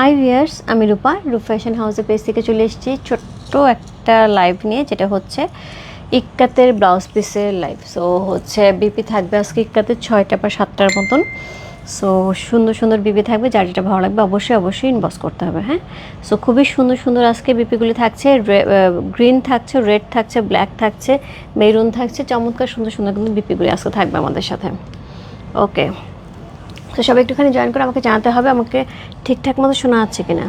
High viewers আমি রূপা, রূপ fashion হাউসের পেজ থেকে চলে এসেছি। ছোট্ট একটা লাইভ নিয়ে, যেটা হচ্ছে ইক্কাতের ব্লাউজ পিসের লাইভ সো হচ্ছে বিপি থাকবে আজকে ইক্কাতের ছয়টা বা সাতটার মতন। সো সুন্দর সুন্দর বিপি থাকবে, যার যেটা ভালো লাগবে অবশ্যই অবশ্যই ইনবক্স করতে হবে হ্যাঁ? সো খুবই সুন্দর সুন্দর আজকে বিপিগুলি থাকছে। গ্রিন থাকছে রেড থাকছে ব্ল্যাক থাকছে মেরুন থাকছে। চমৎকার সুন্দর সুন্দর কিন্তু বিপিগুলি আজকে থাকবে আমাদের সাথে। ওকে তো সবাই একটুখানি জয়েন করে আমাকে জানাতে হবে আমাকে ঠিকঠাক মতো শোনা যাচ্ছে কিনা।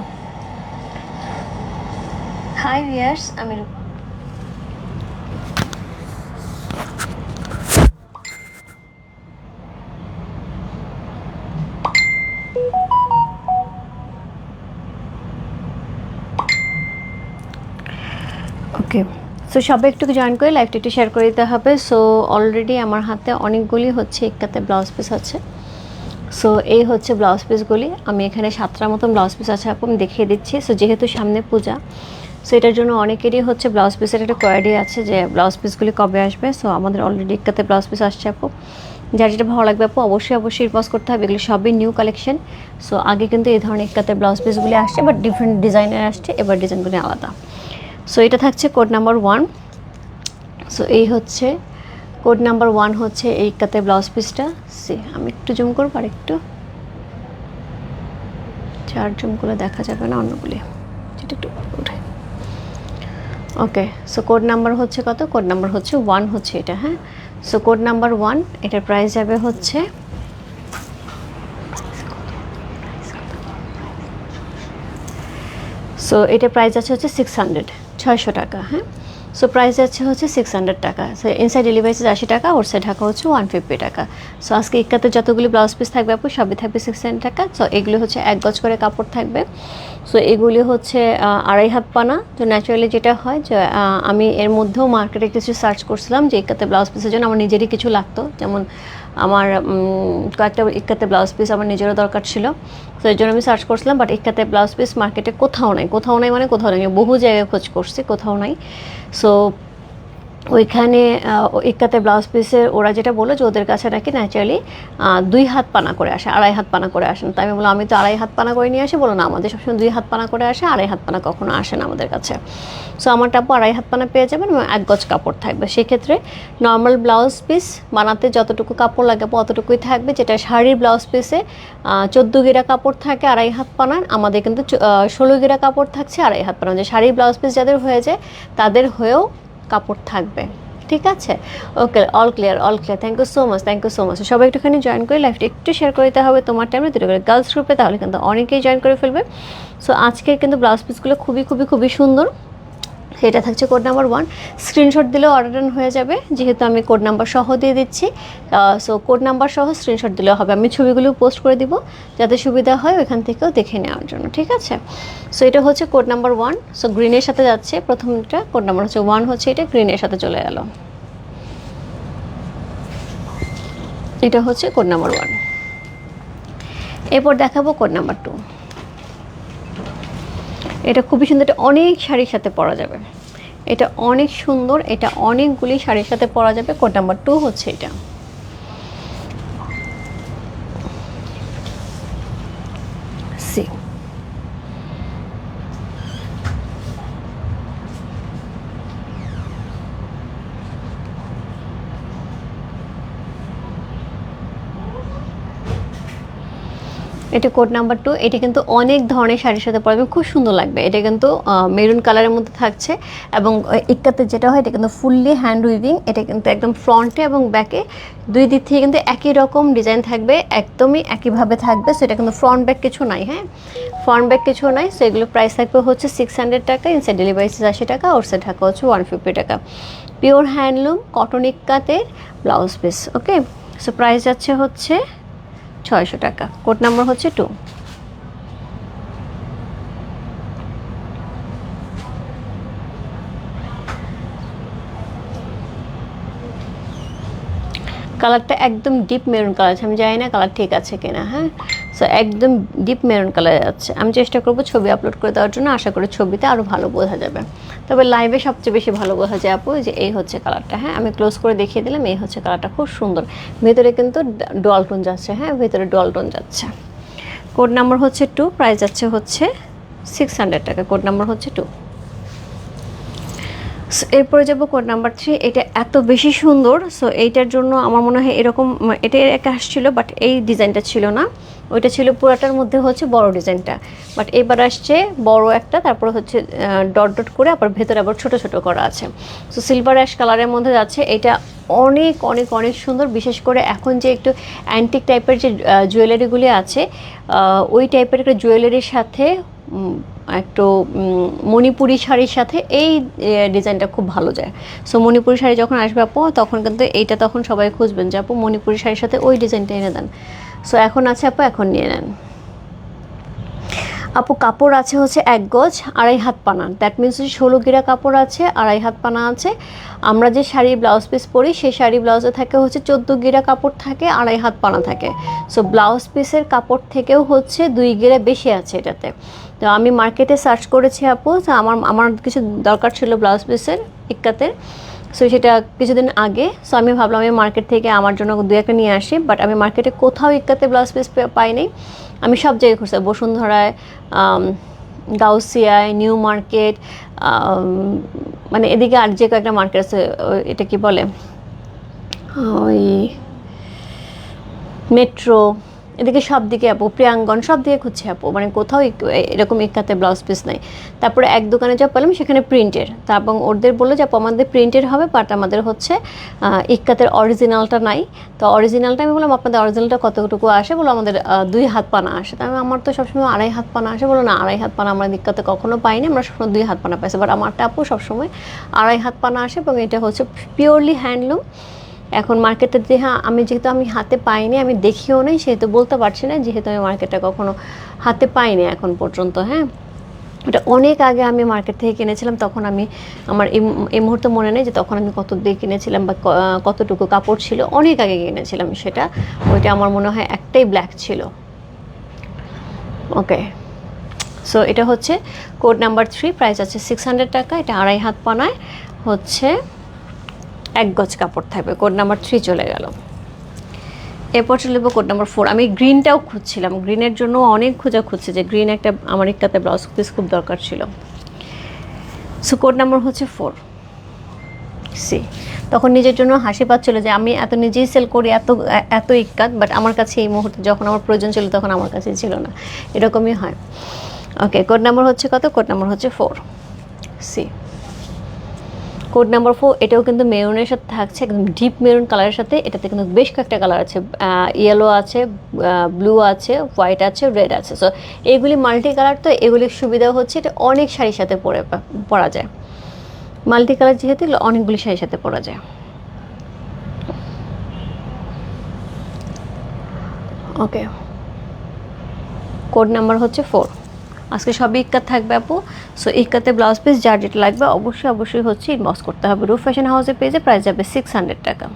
হাই ভিয়ার্স আমি। ওকে সো সবাই একটু জয়েন করে লাইভটা একটু শেয়ার করে দিতে হবে। সো অলরেডি আমার হাতে অনেকগুলি হচ্ছে একটাতে ব্লাউজ পিস আছে। সো এই হচ্ছে ব্লাউজ পিসগুলি আমি এখানে সাতটার মতন ব্লাউজ পিস আছে আপু দেখিয়ে দিচ্ছি। সো যেহেতু সামনে পূজা সো এটার জন্য অনেকেরই হচ্ছে ব্লাউজ পিসের একটা কোয়ারি আছে যে ব্লাউজ পিসগুলি কবে আসবে। সো আমাদের অলরেডি একটাতে ব্লাউজ পিস আসছে আপু। যার যেটা ভালো লাগবে আপু, অবশ্যই অবশ্যই রিপোজ করতে হবে। এগুলো সবই নিউ কালেকশন সো আগে কিন্তু এই ধরনের একটাতে ব্লাউজ পিসগুলি আসছে বাট ডিফারেন্ট ডিজাইনের আসছে। এবার ডিজাইনগুলি আলাদা। সো এটা থাকছে কোড নাম্বার ওয়ান সো এই হচ্ছে কোড নাম্বার ওয়ান হচ্ছে এই কাতে ব্লাউজ পিসটা। সি, আমি একটু জুম করব আর একটু। চার জুম করে দেখা যাবে না অন্যগুলি। একটু ওকে, সো কোড নাম্বার হচ্ছে কত? কোড নাম্বার হচ্ছে ওয়ান হচ্ছে এটা হ্যাঁ? সো কোড নাম্বার ওয়ান, এটার প্রাইস যাবে হচ্ছে সো এটা প্রাইস আছে হচ্ছে সিক্স হান্ড্রেড ছয়শো টাকা হ্যাঁ? সো প্রাইস যাচ্ছে হচ্ছে সিক্স হান্ড্রেড টাকা। সো ইনসাইড ডেলিভারি চার্জ আশি টাকা ওর সাইড ঢাকা হচ্ছে ওয়ান ফিফটি টাকা। সো আজকে ইক্কাতে যতগুলি ব্লাউজ পিস থাকবে আপু, সবই থাকবে সিক্স হান্ড্রেড টাকা। সো এগুলি হচ্ছে এক গজ করে কাপড় থাকবে। সো এগুলি হচ্ছে আড়াই হাত পানা। তো ন্যাচারালি যেটা হয় যে আমি এর মধ্যেও মার্কেটে কিছু সার্চ করছিলাম যে ইক্কাতে ব্লাউজ পিসের জন্য আমার নিজেরই কিছু লাগতো। যেমন আমার কয়েকটা ইক্কাতে ব্লাউজ পিস আমার নিজেরও দরকার ছিল। তো এর জন্য আমি সার্চ করছিলাম বাট ইক্কাতে ব্লাউজ পিস মার্কেটে কোথাও নাই। কোথাও নাই মানে কোথাও নাই। বহু জায়গায় খোঁজ করছি, কোথাও নাই। সো ওইখানে ইক্কাতে ব্লাউজ পিসের, ওরা যেটা বলল যে ওদের কাছে নাকি ন্যাচারালি দুই হাত পানা করে আসে, আড়াই হাত পানা করে আসেন তাই আমি বললাম, আমি তো আড়াই হাত পানা করে নিয়ে আসি, বলো না, আমাদের সবসময় দুই হাত পানা করে আসে, আড়াই হাত পানা কখনো আসে না আমাদের কাছে। সো আমার টাপু আড়াই হাত পানা পেয়ে যাবেন এবং এক গজ কাপড় থাকবে। সেক্ষেত্রে নর্মাল ব্লাউজ পিস বানাতে যতটুকু কাপড় লাগে অতটুকুই থাকবে। যেটা শাড়ির ব্লাউজ পিসে চোদ্দ গিরা কাপড় থাকে আড়াই হাত পানার, আমাদের কিন্তু ষোলো গিরা কাপড় থাকছে আড়াই হাত পানা যে শাড়ির ব্লাউজ পিস যাদের হয়ে যায়, তাদের হয়েও কাপড় থাকবে। ঠিক আছে? Okay all clear all clear thank you so much thank you so much সবাই একটুখানি জয়েন করে লাইফটা একটু শেয়ার করে দিতে হবে তোমার টাইমে দুটো করে গার্লস গ্রুপে তাহলে কিন্তু অনেকেই জয়েন করে ফেলবে। সো আজকের কিন্তু ব্লাউজ পিসগুলো খুবই খুবই খুবই সুন্দর। এটা থাকছে কোড নাম্বার ওয়ান স্ক্রিনশট দিলেও অর্ডার হয়ে যাবে, যেহেতু আমি কোড নাম্বার সহ দিয়ে দিচ্ছি। সো কোড নাম্বার সহ স্ক্রিনশট দিলেও হবে। আমি ছবিগুলো পোস্ট করে দিব, যাতে সুবিধা হয় ওইখান থেকেও দেখে নেওয়ার জন্য, ঠিক আছে? সো এটা হচ্ছে কোড নাম্বার ওয়ান সো গ্রিনের সাথে যাচ্ছে, প্রথমটা কোড নাম্বার হচ্ছে ওয়ান হচ্ছে এটা গ্রিনের সাথে চলে গেল। এটা হচ্ছে কোড নাম্বার ওয়ান এরপর দেখাবো কোড নাম্বার টু এটা খুবই সুন্দর, এটা অনেক শাড়ির সাথে পরা যাবে। এটা অনেক সুন্দর, এটা অনেকগুলি শাড়ির সাথে পরা যাবে। কোড নাম্বার টু হচ্ছে এটা সি এটা কোড নাম্বার টু এটা কিন্তু অনেক ধরনের শাড়ির সাথে পরবে, খুব সুন্দর লাগবে। এটা কিন্তু মেরুন কালারের মধ্যে থাকছে এবং ইক্কাতে যেটা হয়, এটা কিন্তু ফুললি হ্যান্ড উইভিং এটা কিন্তু একদম ফ্রন্টে এবং ব্যাকে দুই দিক থেকে কিন্তু একই রকম ডিজাইন থাকবে, একদমই একইভাবে থাকবে সো এটা কিন্তু ফ্রন্ট ব্যাক কিছু নাই হ্যাঁ? ফ্রন্ট ব্যাক কিছু নাই সো এগুলো প্রাইস থাকবে হচ্ছে সিক্স হান্ড্রেড টাকা ইনসাইড ডেলিভারি আশি টাকা ওর সাইড টাকা হচ্ছে ওয়ান ফিফটি টাকা। Pure handloom cotton ইক্কাতের blouse piece okay so price যাচ্ছে হচ্ছে ছয়শো টাকা। কোড নাম্বার হচ্ছে টু। কালারটা একদম ডিপ মেরুন কালার আছে। আমি জানি না কালার ঠিক আছে কিনা হ্যাঁ? সো একদম ডিপ মেরুন কালার যাচ্ছে আমি চেষ্টা করব ছবি আপলোড করে দেওয়ার জন্য। আশা করি ছবিতে আরও ভালো বোঝা যাবে। তবে লাইভে সবচেয়ে বেশি ভালো বোঝা যায় আপু যে এই হচ্ছে কালারটা হ্যাঁ আমি ক্লোজ করে দেখিয়ে দিলাম, এই হচ্ছে কালারটা খুব সুন্দর। ভেতরে কিন্তু ডল টোন যাচ্ছে হ্যাঁ ভেতরে ডল টোন যাচ্ছে। কোড নাম্বার হচ্ছে টু প্রাইস যাচ্ছে হচ্ছে সিক্স হান্ড্রেড টাকা কোড নাম্বার হচ্ছে টু এরপরে যাব কোড নাম্বার থ্রি এটা এত বেশি সুন্দর সো এইটার জন্য আমার মনে হয় এরকম এটা একা আসছিল বাট এই ডিজাইনটা ছিল না। ওইটা ছিল পুরাটার মধ্যে হচ্ছে বড় ডিজাইনটা বাট এবার আসছে বড় একটা, তারপর হচ্ছে ডট ডট করে আবার ভেতরে আবার ছোট ছোট করা আছে। সো সিলভার অ্যাশ কালারের মধ্যে যাচ্ছে, এটা অনেক অনেক অনেক সুন্দর, বিশেষ করে এখন যে একটু অ্যান্টিক টাইপের যে জুয়েলারিগুলি আছে ওই টাইপের একটা জুয়েলারির সাথে একটু মণিপুরি শাড়ির সাথে এই ডিজাইনটা খুব ভালো যায়। সো মণিপুরি শাড়ি যখন আসবে আপু, তখন কিন্তু এইটা তখন সবাই খুঁজবেন যে আপু মণিপুরি শাড়ির সাথে ওই ডিজাইনটা এনে দেন। সো এখন আছে আপু, এখন নিয়ে নেন। আপু, কাপড় আছে হচ্ছে এক গজ, আড়াই হাত পানা। দ্যাট মিনস হচ্ছে ষোলো গিরা কাপড় আছে, আড়াই হাত পানা আছে। আমরা যে শাড়ি ব্লাউজ পিস পরি, সেই শাড়ি ব্লাউজে থাকে হচ্ছে চোদ্দ গিরা কাপড় থাকে, আড়াই হাত পানা থাকে। সো ব্লাউজ পিসের কাপড় থেকেও হচ্ছে দুই গিরা বেশি আছে এটাতে। তো আমি মার্কেটে সার্চ করেছি আপু, তো আমার আমার কিছু দরকার ছিল ব্লাউজ পিসের ইক্কাতের সো সেটা কিছুদিন আগে। সো আমি ভাবলাম আমি মার্কেট থেকে আমার জন্য দু একটা নিয়ে আসি বাট আমি মার্কেটে কোথাও ইক্কাতে ব্লাউজ পিস পাইনি আমি সব জায়গায় খুঁজছি বসুন্ধরায় গাউসিয়ায়, নিউ মার্কেট মানে এদিকে আর যে কয়েকটা মার্কেট আছে এটা কি বলে? ওই মেট্রো এদিকে সব দিকে আপু, প্রিয়াঙ্গন, সব দিকে খুঁজছে আপু। মানে কোথাও এরকম ইক্কাতে ব্লাউজ পিস নাই। তারপরে এক দোকানে যা পেলাম, সেখানে প্রিন্টের তারপর ওদের বলল যে, আপু, আমাদের প্রিন্টের হবে বাট আমাদের হচ্ছে ইক্কাতের অরিজিনালটা নাই। তো অরিজিনালটা আমি বললাম, আপনাদের অরিজিনালটা কতটুকু আসে? বলো আমাদের দুই হাত পানা আসে। তাই আমার তো সবসময় আড়াই হাত পানা আসে। বলো না, আড়াই হাত পানা আমরা ইক্কাতে কখনো পাইনি। আমরা সবসময় দুই হাত পানা পাইছি। বাট আমারটা আপু সবসময় আড়াই হাত পানা আসে এবং এটা হচ্ছে পিওরলি হ্যান্ডলুম এখন মার্কেটে যে হ্যাঁ আমি যেহেতু আমি হাতে পাইনি, আমি দেখিও নেই, সেহেতু বলতে পারছি না, যেহেতু আমি মার্কেটটা কখনো হাতে পাইনি এখন পর্যন্ত হ্যাঁ। এটা অনেক আগে আমি মার্কেট থেকে কিনেছিলাম, তখন আমি আমার এই মুহূর্তে মনে নেই যে তখন আমি কত দিয়ে কিনেছিলাম বা কতটুকু কাপড় ছিল, অনেক আগে কিনেছিলাম সেটা। ওইটা আমার মনে হয় একটাই ব্ল্যাক ছিল। ওকে সো এটা হচ্ছে কোড নাম্বার থ্রি প্রাইস আছে সিক্স হান্ড্রেড টাকা, এটা আড়াই হাত পানায়, হচ্ছে এক গজ কাপড় থাকবে কোড নাম্বার থ্রি চলে গেল। এরপর চলে যাব কোড নাম্বার ফোর আমি গ্রিনটাও খুঁজছিলাম। গ্রিনের জন্য অনেক খোঁজা খুঁজছে যে গ্রিন একটা আমার একটাতে ব্লাউজ পিস খুব দরকার ছিল। সো কোড নাম্বার হচ্ছে ফোর সি তখন নিজের জন্য হাসি পাচ্ছিল যে আমি এত নিজেই সেল করি, এত এত ইক্কাত বাট আমার কাছে এই মুহূর্তে যখন আমার প্রয়োজন ছিল তখন আমার কাছে ছিল না। এরকমই হয়। ওকে কোড নাম্বার হচ্ছে কত? কোড নাম্বার হচ্ছে four C code number four, এটাও কিন্তু মেরুনের সাথে থাকছে, একদম ডিপ মেরুন কালারের সাথে। এটাতে কিন্তু বেশ কয়েকটা কালার আছে ইয়েলো আছে ব্লু আছে হোয়াইট আছে রেড আছে। সো এগুলি মাল্টি কালার তো এগুলির সুবিধা হচ্ছে এটা অনেক শাড়ির সাথে পরে, পরা যায়। মাল্টি কালার যেহেতু, অনেকগুলি শাড়ির সাথে পরা যায়। ওকে কোড নাম্বার হচ্ছে ফোর আজকে সবই ইক্কাত থাকবে আপু। সো ইক্কাতে ব্লাউজ পিস যা যেটা লাগবে, অবশ্যই অবশ্যই হচ্ছে ইনবক্স করতে হবে। রুফ ফ্যাশন হাউসের পেজে প্রাইস যাবে সিক্স হান্ড্রেড টাকা।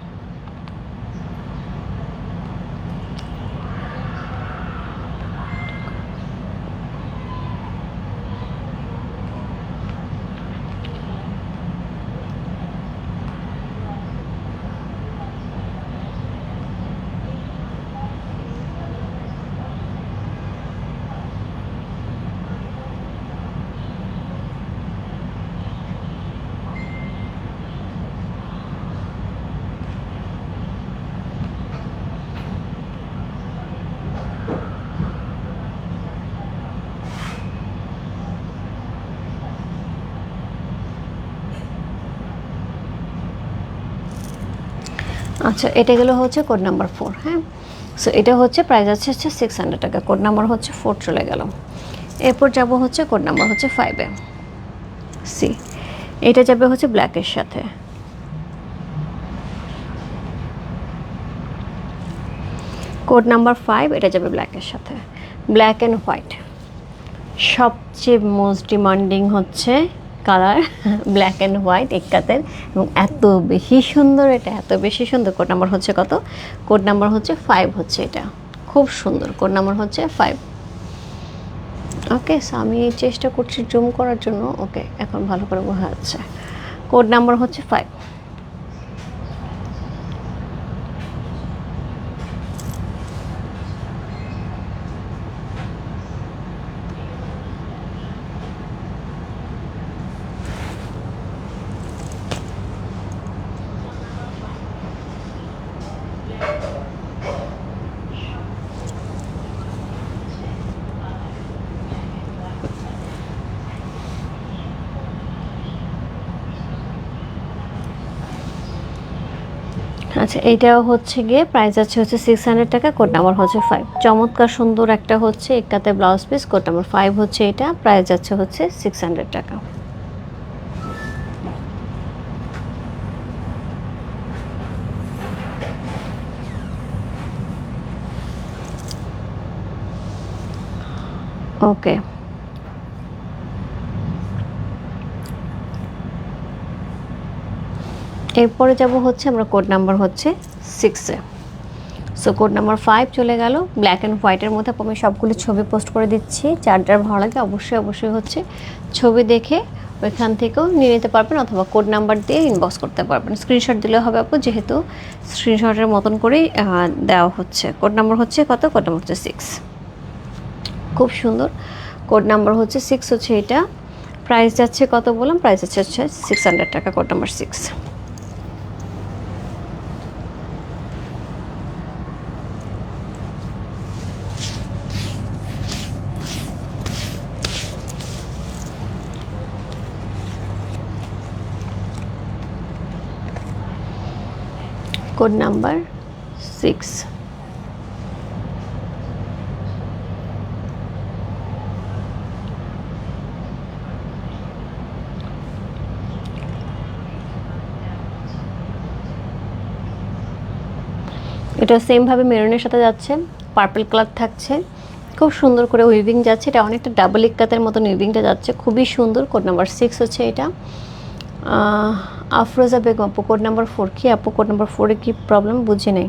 আচ্ছা এটা গেলো হচ্ছে কোড নাম্বার ফোর হ্যাঁ? সো এটা হচ্ছে প্রাইস আছে হচ্ছে সিক্স হান্ড্রেড টাকা কোড নাম্বার হচ্ছে ফোর চলে গেল। এরপর যাব হচ্ছে কোড নাম্বার হচ্ছে ফাইভে সি এটা যাবে হচ্ছে ব্ল্যাকের সাথে। কোড নাম্বার ফাইভ এটা যাবে ব্ল্যাকের সাথে। ব্ল্যাক অ্যান্ড হোয়াইট সবচেয়ে মোস্ট ডিমান্ডিং হচ্ছে কালার ব্ল্যাক অ্যান্ড হোয়াইট একাতের এবং এত বেশি সুন্দর এটা, এত বেশি সুন্দর। কোড নাম্বার হচ্ছে কত? কোড নাম্বার হচ্ছে ফাইভ হচ্ছে এটা। খুব সুন্দর। কোড নাম্বার হচ্ছে ফাইভ ওকে আমি চেষ্টা করছি জুম করার জন্য। ওকে এখন ভালো করে বোঝা যাচ্ছে। কোড নাম্বার হচ্ছে ফাইভ আচ্ছা এইটাও হচ্ছে গিয়ে প্রাইস আছে হচ্ছে সিক্স হান্ড্রেড টাকা কোড নাম্বার হচ্ছে ফাইভ চমৎকার সুন্দর একটা হচ্ছে একাতে blouse piece code number five হচ্ছে এটা প্রাইস যাচ্ছে হচ্ছে সিক্স হান্ড্রেড টাকা। ওকে এরপরে যাব হচ্ছে, আমরা কোড নাম্বার হচ্ছে সিক্সে সো কোড নাম্বার ফাইভ চলে গেল। ব্ল্যাক অ্যান্ড হোয়াইটের মধ্যে আমি সবগুলো ছবি পোস্ট করে দিচ্ছি। যার যার ভালো লাগে অবশ্যই অবশ্যই হচ্ছে ছবি দেখে ওইখান থেকেও নিয়ে নিতে পারবেন অথবা কোড নাম্বার দিয়ে ইনবক্স করতে পারবেন। স্ক্রিনশট দিলে হবে আপু, যেহেতু স্ক্রিনশটের মতন করেই দেওয়া হচ্ছে। কোড নাম্বার হচ্ছে কত? কোড নাম্বার হচ্ছে সিক্স খুব সুন্দর। কোড নাম্বার হচ্ছে সিক্স হচ্ছে এটা। প্রাইস যাচ্ছে কত বললাম? প্রাইস যাচ্ছে হচ্ছে সিক্স হান্ড্রেড টাকা code number six code number six. এটা সেমভাবে মেরুনের সাথে যাচ্ছে পার্পল কালার থাকছে, খুব সুন্দর করে উইভিং যাচ্ছে, এটা অনেকটা ডাবল ইক্কাতের মতন উইভিংটা যাচ্ছে, খুবই সুন্দর, কোড নাম্বার সিক্স হচ্ছে এটা। আফরোজা বেগম, আপু কোড নাম্বার ফোর কি? আপু কোড নাম্বার ফোরে কি প্রবলেম বুঝি নাই।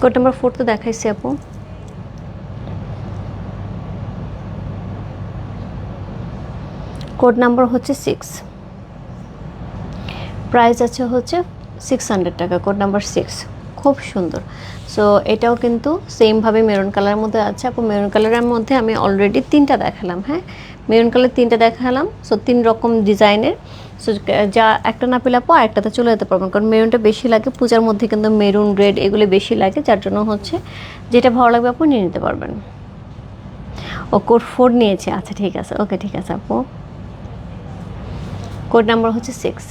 কোড নাম্বার ফোর তো দেখাইছি, আপু। কোড নাম্বার হচ্ছে সিক্স প্রাইস আছে হচ্ছে সিক্স হান্ড্রেড টাকা কোড নাম্বার সিক্স খুব সুন্দর। সো এটাও কিন্তু সেমভাবে মেরুন কালারের মধ্যে আছে। আপু মেরুন কালারের মধ্যে আমি অলরেডি তিনটা দেখালাম হ্যাঁ? মেরুন কালার তিনটা দেখালাম। সো তিন রকম ডিজাইনের। সো যা একটা না পেলে পর আরেকটাতে চলে যেতে পারবেন। কারণ মেরুনটা বেশি লাগে, পূজার মধ্যে কিন্তু মেরুন, রেড এগুলো বেশি লাগে, যার জন্য হচ্ছে যেটা ভালো লাগবে আপনি নিয়ে নিতে পারবেন। ও, কোড ফোর নিয়েছে। আচ্ছা ঠিক আছে। ওকে ঠিক আছে আপু। কোড নাম্বার হচ্ছে সিক্স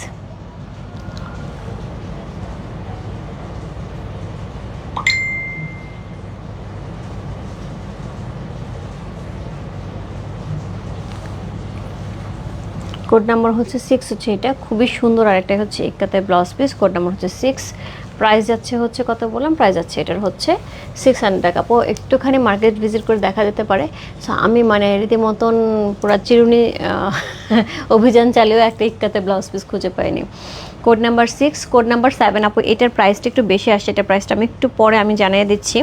কোড নাম্বার হচ্ছে সিক্স হচ্ছে এটা। খুবই সুন্দর আর একটা হচ্ছে একাতে ব্লাউজ পিস কোড নাম্বার হচ্ছে সিক্স প্রাইস যাচ্ছে হচ্ছে কত বললাম? প্রাইস যাচ্ছে, এটার হচ্ছে সিক্স হান্ড্রেড টাকা। আপু একটুখানি মার্কেট ভিজিট করে দেখা যেতে পারে। সো আমি মানে রীতিমতন পুরা চিরুনি অভিযান চালিয়েও একটা ইক্কাতে ব্লাউজ পিস খুঁজে পাইনি। Code number six code number seven আপু, এটার প্রাইসটা একটু বেশি আসছে। এটার প্রাইসটা আমি একটু পরে আমি জানিয়ে দিচ্ছি।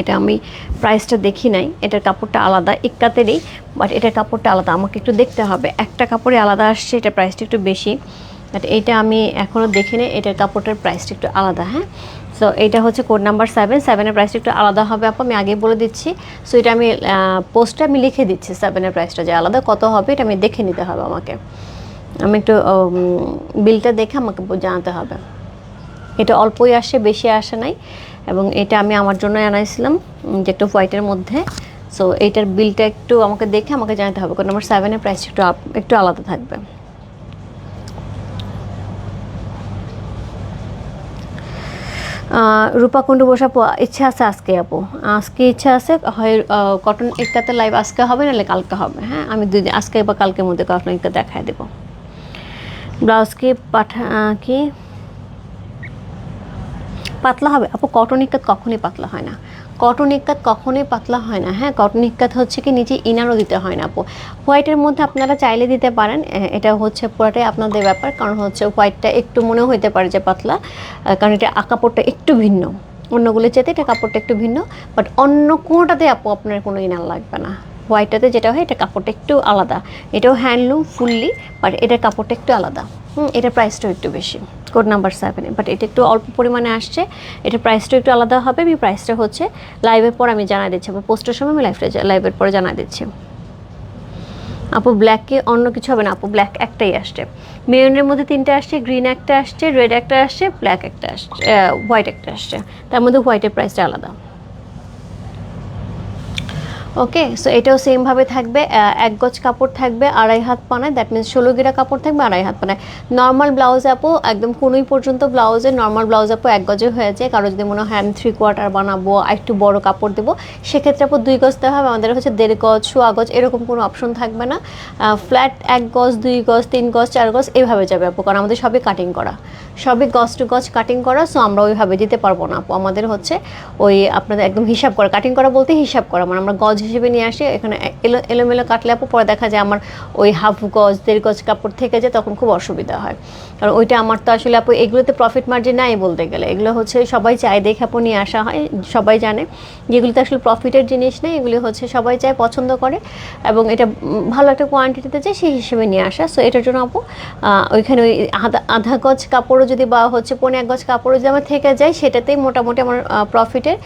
এটা আমি প্রাইসটা দেখি নাই। এটার কাপড়টা আলাদা ইক্কাতেরই বাট এটার কাপড়টা আলাদা। আমাকে একটু দেখতে হবে। একটা কাপড়ে আলাদা আসছে এটার প্রাইসটা একটু বেশি বাট এটা আমি এখনও দেখি দেখিনি এটার কাপড়টার প্রাইসটা একটু আলাদা হ্যাঁ? সো এটা হচ্ছে কোড নাম্বার সেভেন সেভেনের প্রাইসটা একটু আলাদা হবে, আপু, আমি আগে বলে দিচ্ছি। সো এটা আমি পোস্টটা আমি লিখে দিচ্ছি সেভেনের প্রাইসটা যে আলাদা, কত হবে এটা আমি দেখে নিতে হবে আমাকে। আমি একটু বিলটা দেখে আমাকে জানাতে হবে। এটা অল্পই আসে, বেশি আসে নাই। এবং এটা আমি আমার জন্য আনাইছিলাম যে একটু হোয়াইটের মধ্যে। সো এইটার বিলটা একটু আমাকে দেখে আমাকে জানাতে হবে কারণ আমার সেভেনের প্রাইস একটু একটু আলাদা থাকবে। আহ, রূপা কুণ্ডু বসা প- ইচ্ছা আছে আজকে আপু? আজকে ইচ্ছা আছে হয় কটন একটাতে লাইভ আজকে হবে নাহলে কালকে হবে? হ্যাঁ আমি দুই আজকে বা কালকের মধ্যে কটন একটা দেখায় দেবো। ব্লাউজ কি পাঠা কি? পাতলা হবে? আপু কটন ইক্কাত কখনোই পাতলা হয় না। কটন ইক্কাত কখনোই পাতলা হয় না। হ্যাঁ কটন ইক্কাত হচ্ছে কি নিচে ইনারও দিতে হয় না, আপু। হোয়াইটের মধ্যে আপনারা চাইলে দিতে পারেন। এটা হচ্ছে পুরোটাই আপনাদের ব্যাপার। কারণ হচ্ছে হোয়াইটটা একটু মনে হইতে পারে যে পাতলা। কারণ এটা কাপড়টা একটু ভিন্ন। অন্যগুলো চেতে এটা কাপড়টা একটু ভিন্ন। বাট অন্য কোনোটাতে আপু আপনার কোনো ইনার লাগবে না। হোয়াইটটাতে যেটা হয়, এটা কাপড়টা একটু আলাদা। এটাও হ্যান্ডলুম ফুললি বাট এটার কাপড়টা একটু আলাদা। এটার প্রাইসটাও একটু বেশি। কোড নাম্বার সেভেনে বাট এটা একটু অল্প পরিমাণে আসছে। এটা প্রাইসটা একটু আলাদা হবে। আমি প্রাইসটা হচ্ছে লাইভের পর আমি জানাই দিচ্ছি। আমার পোস্টের সময় আমি লাইভটা লাইভের পরে জানাই দিচ্ছি। আপু ব্ল্যাকে অন্য কিছু হবে না। আপু ব্ল্যাক একটাই আসছে। মেরুনের মধ্যে তিনটে আসছে গ্রিন একটা আসছে রেড একটা আসছে ব্ল্যাক একটা আসছে হোয়াইট একটা আসছে। তার মধ্যে হোয়াইটের প্রাইসটা আলাদা। ওকে সো এটাও সেমভাবে থাকবে এক গজ কাপড় থাকবে, আড়াই হাত পানায় দ্যাট মিনস ষোলো গিরা কাপড় থাকবে, আড়াই হাত পানায়। নর্মাল ব্লাউজ আপও একদম কোনোই পর্যন্ত ব্লাউজে নর্মাল ব্লাউজ আপও এক গজে হয়ে যায়। কারও যদি মনে হয়, আমি থ্রি কোয়ার্টার বানাবো একটু বড় কাপড় দেবো, সেক্ষেত্রে আপু দুই গজ দেওয়া হবে। আমাদের হচ্ছে দেড় গজ সোয়া গজ, এরকম কোনো অপশন থাকবে না। ফ্ল্যাট এক গজ, দুই গজ, তিন গজ, চার গজ এইভাবে যাবে আপু। কারণ আমাদের সবই কাটিং করা। সবই গজ টু গজ কাটিং করা সো আমরা ওইভাবে দিতে পারব না আপু। আমাদের হচ্ছে ওই আপনাদের একদম হিসাব করা কাটিং করা বলতে হিসাব করা। মানে আমরা গজ হিসেবে নিয়ে আসি, এখানে এলো, এলোমেলো কাটলে আপু, পরে দেখা যায় আমার ওই হাফ গজ, দেড় গজ কাপড় থেকে যায়, তখন খুব অসুবিধা হয়। কারণ ওইটা আমার তো আসলে আপু, এগুলোতে প্রফিট মার্জিন নাই বলতে গেলে। এগুলো হচ্ছে সবাই চায় দেখে আপু নিয়ে আসা হয়, সবাই জানে। যেগুলোতে আসলে প্রফিটের জিনিস নেই, এগুলি হচ্ছে সবাই চায়, পছন্দ করে। এবং এটা ভালো একটা কোয়ান্টিটিতে যায়, সেই হিসেবে নিয়ে আসা। সো এটার জন্য আপু ওইখানে ওই আধা আধা গজ কাপড়ও যদি বা হচ্ছে পনেরো এক গজ কাপড়ও যদি আমার থেকে যায়, সেটাতেই মোটামুটি আমার প্রফিটের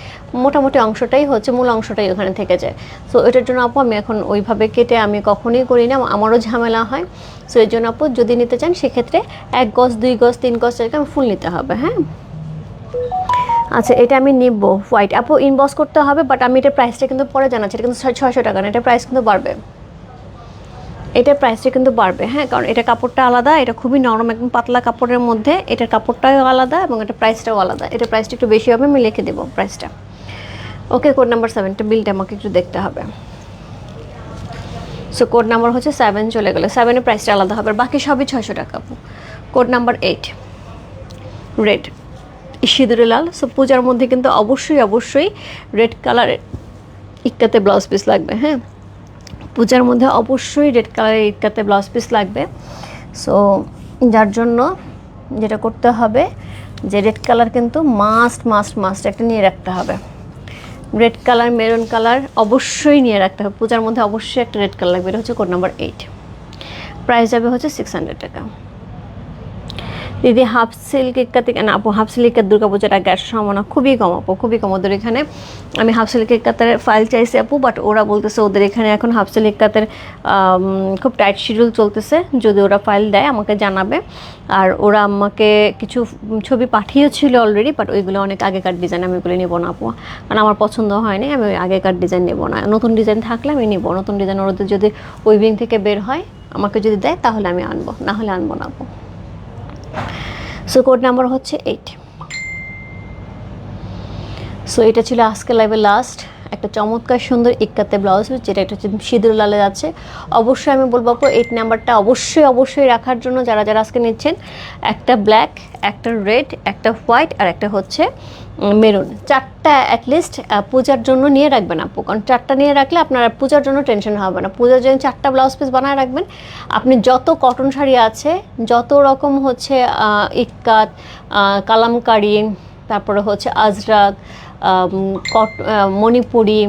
মোটামুটি অংশটাই হচ্ছে, মূল অংশটাই ওখানে থেকে যায়। সো এটার জন্য আপু আমি এখন ওইভাবে কেটে আমি কখনোই করি না, আমারও ঝামেলা হয়। সো এর জন্য আপু যদি নিতে চান, সেক্ষেত্রে এক গজ, দুই গজ, তিন গজ থেকে আমি ফুল নিতে হবে হ্যাঁ? আচ্ছা এটা আমি নিব হোয়াইট আপু ইনবক্স করতে হবে বাট আমি এটা প্রাইসটা কিন্তু পরে জানাচ্ছি। এটা কিন্তু ছয়শো টাকা না এটা প্রাইস কিন্তু বাড়বে। এটার প্রাইসটা কিন্তু বাড়বে হ্যাঁ? কারণ এটা কাপড়টা আলাদা, এটা খুবই নরম একদম পাতলা কাপড়ের মধ্যে। এটার কাপড়টাও আলাদা এবং এটা প্রাইসটাও আলাদা। এটা প্রাইসটা একটু বেশি হবে, আমি লিখে দেবো প্রাইসটা ওকে কোড নাম্বার সেভেনটা বিলটা আমাকে একটু দেখতে হবে। সো কোড নাম্বার হচ্ছে সেভেন চলে গেলো। সেভেনের প্রাইসটা আলাদা হবে বাকি সবই ছয়শো টাকা কোড নাম্বার এইট রেড সিঁদুরে লাল। সো পূজার মধ্যে কিন্তু অবশ্যই অবশ্যই রেড কালারের ইক্কাতে ব্লাউজ পিস লাগবে হ্যাঁ? পূজার মধ্যে অবশ্যই রেড কালারের ইটকাতে ব্লাউজ পিস লাগবে। সো যার জন্য যেটা করতে হবে, যে রেড কালার কিন্তু মাস্ট মাস্ট মাস্ট একটা নিয়ে রাখতে হবে। রেড কালার, মেরুন কালার অবশ্যই নিয়ে রাখতে হবে। পূজার মধ্যে অবশ্যই একটা রেড কালার লাগবে। এটা হচ্ছে কোড নাম্বার এইট। প্রাইস যাবে হচ্ছে সিক্স হান্ড্রেড টাকা। দিদি হাফ সিল্ক ইক্কাতে না আপু, হাফ সিল্ক দুর্গা পূজার আগে আসার সম্ভাবনা খুবই কম আপু, খুবই কম ওদের এখানে। আমি হাফ সিল্ক ইক্কাতের ফাইল চাইছি আপু বাট ওরা বলতেছে ওদের এখানে এখন হাফ সিল্ক ইক্কাতের খুব টাইট শিডিউল চলতেছে। যদি ওরা ফাইল দেয়, আমাকে জানাবে। আর ওরা আমাকে কিছু ছবি পাঠিয়েছিল অলরেডি বাট ওইগুলো অনেক আগেকার ডিজাইন আমি ওগুলো নেব না আপু। কারণ আমার পছন্দ হয়নি, আমি ওই আগেকার ডিজাইন নেব না। নতুন ডিজাইন থাকলে আমি নেব, নতুন ডিজাইন ওদের যদি উইভিং থেকে বের হয়, আমাকে যদি দেয়, তাহলে আমি আনব, না হলে আনব না আপু। সো কোড নাম্বার হচ্ছে এইট সো এটা ছিল আজকে লাইভে লাস্ট একটা চমৎকার সুন্দর ইক্কাতে ব্লাউজ, যেটা একটা হচ্ছে সিঁদুর লালে যাচ্ছে। অবশ্যই আমি বলব আপু এইট নাম্বারটা অবশ্যই অবশ্যই রাখার জন্য যারা যারা আজকে নিচ্ছেন, একটা ব্ল্যাক একটা রেড একটা হোয়াইট আর একটা হচ্ছে মেরুন চারটা অ্যাটলিস্ট পূজার জন্য নিয়ে রাখবেন আপু, কারণ চারটা নিয়ে রাখলে আপনার পূজার জন্য টেনশন হবে না। পূজার জন্য চারটা ব্লাউজ পিস বানায় রাখবেন। আপনি যত কটন শাড়ি আছে, যত রকম হচ্ছে ইক্কাত কালামকারি, তারপরে হচ্ছে আজরাক মণিপুরি,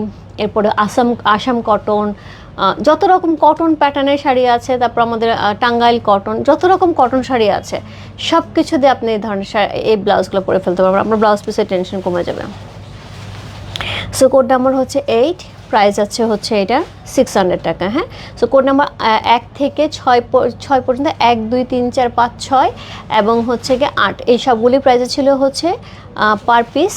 এরপরে আসাম আসাম কটন যত রকম কটন প্যাটার্নের শাড়ি আছে, তারপর আমাদের টাঙ্গাইল কটন, যত রকম কটন শাড়ি আছে সব কিছু দিয়ে আপনি এই ধরনের এই ব্লাউজগুলো পরে ফেলতে পারবেন। আপনার ব্লাউজ পিসের টেনশন কমে যাবে। সো কোড নাম্বার হচ্ছে এইট প্রাইস আছে হচ্ছে এটা সিক্স হান্ড্রেড টাকা হ্যাঁ? সো কোড নাম্বার এক থেকে ছয় ছয় পর্যন্ত এক, দুই, তিন, চার, পাঁচ, ছয় এবং হচ্ছে গিয়ে আট। এই সবগুলি প্রাইসে ছিল হচ্ছে পার পিস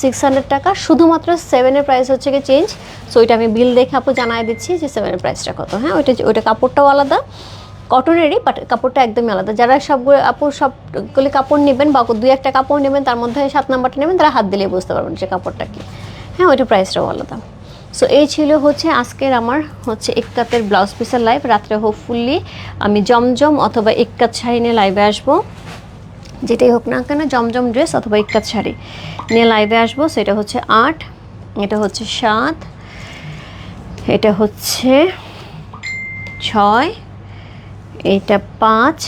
সিক্স হান্ড্রেড টাকা। শুধুমাত্র সেভেনের প্রাইস হচ্ছে গিয়ে চেঞ্জ সো ওইটা আমি বিল দেখে আপু জানাই দিচ্ছি যে সেভেনের প্রাইসটা কত। হ্যাঁ ওইটা ওইটা কাপড়টাও আলাদা। কটনেরই বাট কাপড়টা একদমই আলাদা। যারা সবগুলো আপু সবগুলি কাপড় নেবেন বা দুই একটা কাপড় নেবেন, তার মধ্যে সাত নাম্বারটা নেবেন, তারা হাত দিলেই বুঝতে পারবেন যে কাপড়টা কি। হ্যাঁ ওইটা প্রাইসটাও আলাদা। সো এই ছিল হচ্ছে আজকের আমার হচ্ছে ইক্কাতের ব্লাউজ পিসের লাইভ রাত্রে হোপফুলি আমি জমজম অথবা ইক্কাত শাড়ি নিয়ে লাইভে আসব। যেটাই হোক না কেন জমজম ড্রেস অথবা ইক্কাত শাড়ি। নিয়ে লাইভে আসব, সেটা হচ্ছে আট, এটা হচ্ছে সাত, এটা হচ্ছে ছয়, এটা পাঁচ,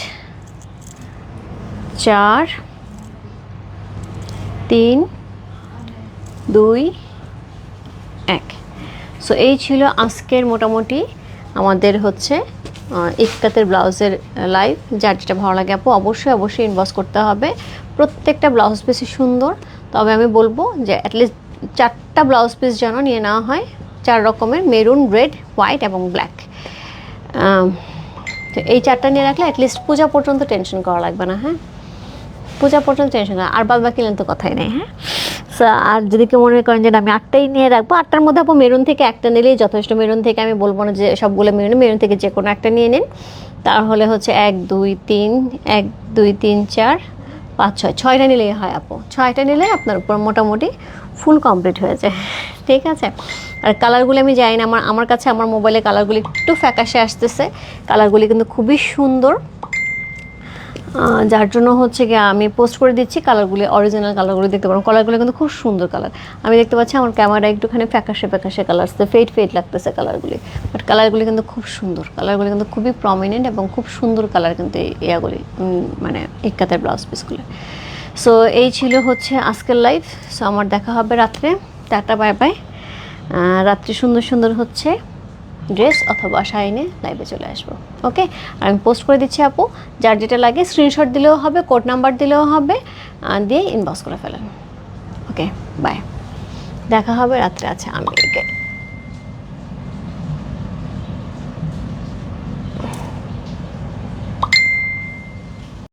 চার, তিন, দুই, এক। সো এই ছিল আজকের মোটামুটি আমাদের হচ্ছে আহ, ইক্কাতের ব্লাউজের লাইভ যার যেটা ভালো লাগে আপু অবশ্যই অবশ্যই ইনভেস্ট করতে হবে। প্রত্যেকটা ব্লাউজ পিসই সুন্দর তবে আমি বলব যে অ্যাটলিস্ট চারটা ব্লাউজ পিস যেন নিয়ে নেওয়া হয় চার রকমের মেরুন রেড হোয়াইট এবং ব্ল্যাক তো এই চারটা নিয়ে রাখলে অ্যাটলিস্ট পূজা পর্যন্ত টেনশন করা লাগবে না হ্যাঁ? পূজা পর্যন্ত টেনশন আর বাদ বাকি তো কথাই নেই হ্যাঁ? আর যদি কেউ মনে করেন যে আমি আটটাই নিয়ে রাখব, আটটার মধ্যে আপু মেরুন থেকে একটা নিলেই যথেষ্ট। মেরুন থেকে আমি বলব না যে সবগুলো মেরুন মেরুন থেকে যে কোনো একটা নিয়ে নিন। তাহলে হচ্ছে এক, দুই, তিন, এক, দুই, তিন, চার, পাঁচ, ছয়, ছয়টা নিলেই হয় আপু। ছয়টা নিলে আপনার উপর মোটামুটি ফুল কমপ্লিট হয়ে যায়। ঠিক আছে? আর কালারগুলি আমি জানি না, আমার আমার কাছে আমার মোবাইলে কালারগুলি একটু ফ্যাকাশে আসতেছে। কালারগুলি কিন্তু খুবই সুন্দর। যার জন্য হচ্ছে গিয়ে আমি পোস্ট করে দিচ্ছি কালারগুলি অরিজিনাল কালারগুলি দেখতে পারেন কালারগুলো কিন্তু খুব সুন্দর কালার আমি দেখতে পাচ্ছি আমার ক্যামেরা একটুখানি ফ্যাকাশে ফ্যাকাশে কালার আসছে ফেড ফেড লাগতেছে কালারগুলি বাট কালারগুলি কিন্তু খুব সুন্দর। কালারগুলি কিন্তু খুবই প্রমিনেন্ট এবং খুব সুন্দর কালার কিন্তু ইয়াগুলি মানে ইক্কাতের ব্লাউজ পিসগুলি সো এই ছিল হচ্ছে আজকের লাইফ সো আমার দেখা হবে রাত্রে। টাটা বাই বাই রাত্রি সুন্দর সুন্দর হচ্ছে। ড্রেস অথবা শাইনে লাইভে চলে আসব ওকে আর আমি পোস্ট করে দিচ্ছি আপু, যার যেটা লাগে স্ক্রিনশট দিলেও হবে কোড নাম্বার দিলেও হবে দিয়ে ইনবক্স করে ফেলেন ওকে বাই দেখা হবে, রাত্রে আছে আমেরিকায়